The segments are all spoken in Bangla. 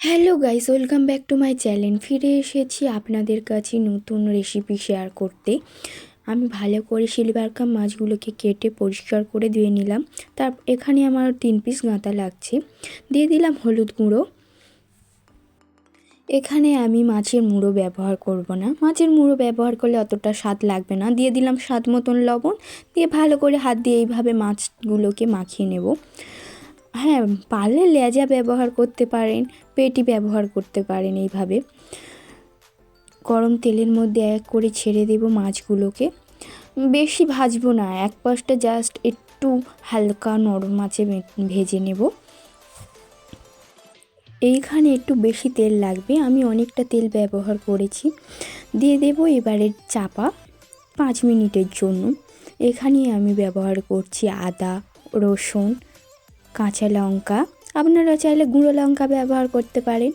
Hello guys, welcome back to my channel. ফিরে এসেছি আপনাদের কাছে নতুন রেসিপি শেয়ার করতে। আমি ভালো করে সিলভার কাপ মাছগুলোকে কেটে পরিষ্কার করে ধুয়ে নিলাম। তার, এখানে আমার তিন পিস গাঁতা লাগছে। দিয়ে দিলাম হলুদ গুঁড়ো। এখানে আমি মাছের মুড়ো ব্যবহার করব না। মাছের মুড়ো ব্যবহার করলে অতটা স্বাদ লাগবে না। দিয়ে দিলাম স্বাদ মতন লবণ। দিয়ে ভালো করে হাত দিয়ে এইভাবে মাছগুলোকে মাখিয়ে নেব। হ্যাঁ পারলে লেজা ব্যবহার করতে পারেন, পেটি ব্যবহার করতে পারেন এইভাবে। গরম তেলের মধ্যে এক করে ছেড়ে দেব মাছগুলোকে। বেশি ভাজবো না, এক পাশটা জাস্ট একটু হালকা নরম মাছে ভেজে নেব। এইখানে একটু বেশি তেল লাগবে, আমি অনেকটা তেল ব্যবহার করেছি। দিয়ে দেব এবারে চাপা, পাঁচ মিনিটের জন্য। এখানে আমি ব্যবহার করছি আদা, রসুন কাঁচা লঙ্কা। আপনারা চাইলে গুঁড়ো লঙ্কা ব্যবহার করতে পারেন।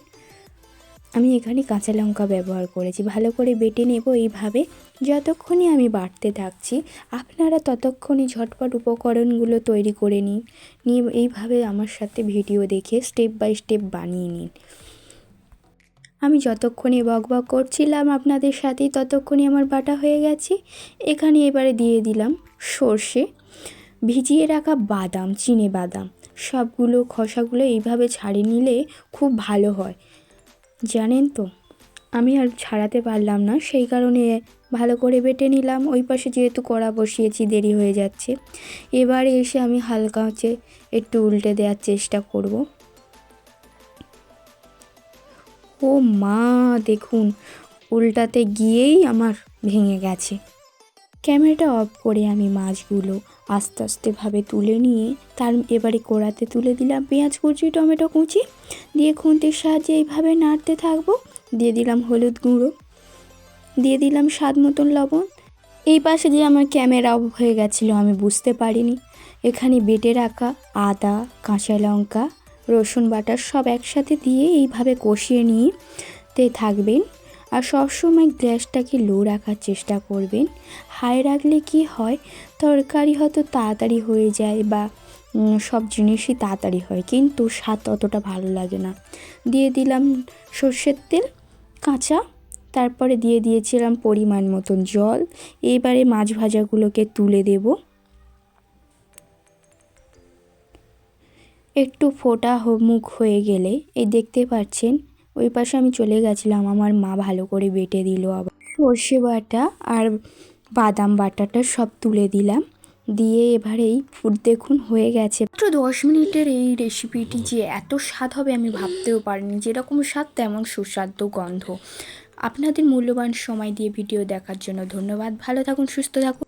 আমি এখানে কাঁচা লঙ্কা ব্যবহার করেছি। ভালো করে বেটে নেব এইভাবে। যতক্ষণই আমি বাটতে থাকছি, আপনারা ততক্ষণই ঝটপট উপকরণগুলো তৈরি করে নিন। নিয়ে এইভাবে আমার সাথে ভিডিও দেখে স্টেপ বাই স্টেপ বানিয়ে নিন। আমি যতক্ষণই বক করছিলাম আপনাদের সাথেই ততক্ষণই আমার বাটা হয়ে গেছে। এখানে এবারে দিয়ে দিলাম সর্ষে। ভিজিয়ে রাখা বাদাম, চিনে বাদাম। সবগুলো খসাগুলো এইভাবে ছাড়িয়ে নিলে খুব ভালো হয়। জানেন তো, আমি আর ছাড়াতে পারলাম না, সেই কারণে ভালো করে বেটে নিলাম। ওই পাশে যেহেতু কড়া বসিয়েছি, দেরি হয়ে যাচ্ছে। এবারে এসে আমি হালকা হচ্ছে একটু উল্টে দেওয়ার চেষ্টা করব। ও মা, দেখুন, উল্টাতে গিয়েই আমার ভেঙে গেছে। ক্যামেরাটা অফ করে আমি মাছগুলো আস্তে আস্তেভাবে তুলে নিয়ে তার এবারে কড়াতে তুলে দিলাম। পেঁয়াজ কুচি, টমেটো কুচি দিয়ে খুন্তির সাহায্যে এইভাবে নাড়তে থাকব। দিয়ে দিলাম হলুদ গুঁড়ো, দিয়ে দিলাম স্বাদ মতন লবণ। এই পাশে যে আমার ক্যামেরা অফ হয়ে গেছিল আমি বুঝতে পারিনি। এখানে বেটে রাখা আদা, কাঁচা লঙ্কা, রসুন বাটার সব একসাথে দিয়ে এইভাবে কষিয়ে নিয়ে তে থাকবেন। আর সবসময় গ্যাসটাকে লো রাখার চেষ্টা করবেন। হাই রাখলে কি হয়? তরকারি হয়তো তাড়াতাড়ি হয়ে যায় বা সব জিনিসই তাড়াতাড়ি হয়, কিন্তু স্বাদ অতটা ভালো লাগে না। দিয়ে দিলাম সর্ষের তেল, কাঁচা, তারপরে দিয়ে দিয়েছিলাম পরিমাণ মতন জল। এবারে মাছ ভাজাগুলোকে তুলে দেব। একটু ফোটা মুখ হয়ে গেলে, এই দেখতে পাচ্ছেন ওই পাশে আমি চলে গেছিলাম। আমার মা ভালো করে বেটে দিল আবার। সর্ষে বাটা আর বাদাম বাটাটা সব তুলে দিলাম। দিয়ে এবার এই ফুড দেখুন হয়ে গেছে। মাত্র দশ মিনিটের এই রেসিপিটি যে এত স্বাদ হবে আমি ভাবতেও পারিনি। যেরকম স্বাদ তেমন সুস্বাদ্য গন্ধ। আপনাদের মূল্যবান সময় দিয়ে ভিডিও দেখার জন্য ধন্যবাদ। ভালো থাকুন, সুস্থ থাকুন।